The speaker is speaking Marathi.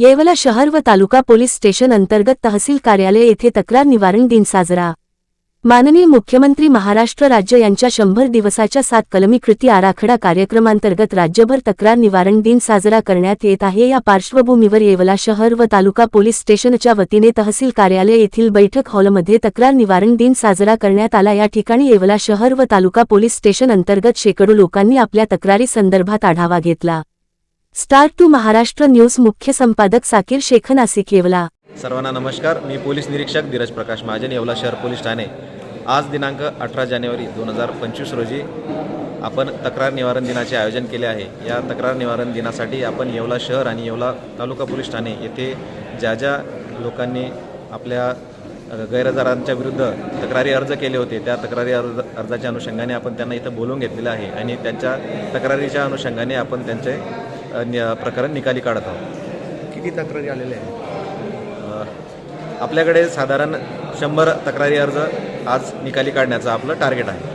येवला शहर व तालुका पोलीस स्टेशन अंतर्गत तहसील कार्यालय येथे तक्रार निवारण दिन साजरा. माननीय मुख्यमंत्री महाराष्ट्र राज्य यांच्या शंभर दिवसाच्या सात कलमी कृती आराखडा कार्यक्रमांतर्गत राज्यभर तक्रार निवारण दिन साजरा करण्यात येत आहे. या पार्श्वभूमीवर येवला शहर व तालुका पोलीस स्टेशनच्या वतीने तहसील कार्यालय येथील बैठक हॉलमध्ये तक्रार निवारण दिन साजरा करण्यात आला. या ठिकाणी येवला शहर व तालुका पोलीस स्टेशन अंतर्गत शेकडो लोकांनी आपल्या तक्रारी संदर्भात आढावा घेतला. स्टार टू महाराष्ट्र न्यूज मुख्य संपादक साकीर शेख नाशिक येवला. सर्वांना नमस्कार. मी पोलीस निरीक्षक धीरज प्रकाश महाजन येवला शहर पोलीस ठाणे. आज दिनांक अठरा जानेवारी दोन हजार पंचवीस रोजी आपण तक्रार निवारण दिनाचे आयोजन केले आहे. या तक्रार निवारण दिनासाठी आपण येवला शहर आणि येवला तालुका पोलीस ठाणे येथे ज्या ज्या लोकांनी आपल्या गैरहजारांच्या विरुद्ध तक्रारी अर्ज केले होते त्या तक्रारी अर्ज अर्जाच्या अनुषंगाने आपण त्यांना इथं बोलवून घेतलेलं आहे आणि त्यांच्या तक्रारीच्या अनुषंगाने आपण त्यांचे प्रकरण निकाली काढत आहोत. किती तक्रारी आलेल्या आहेत? आपल्याकडे साधारण शंभर तक्रारी अर्ज आज निकाली काढण्याचं आपलं टार्गेट आहे.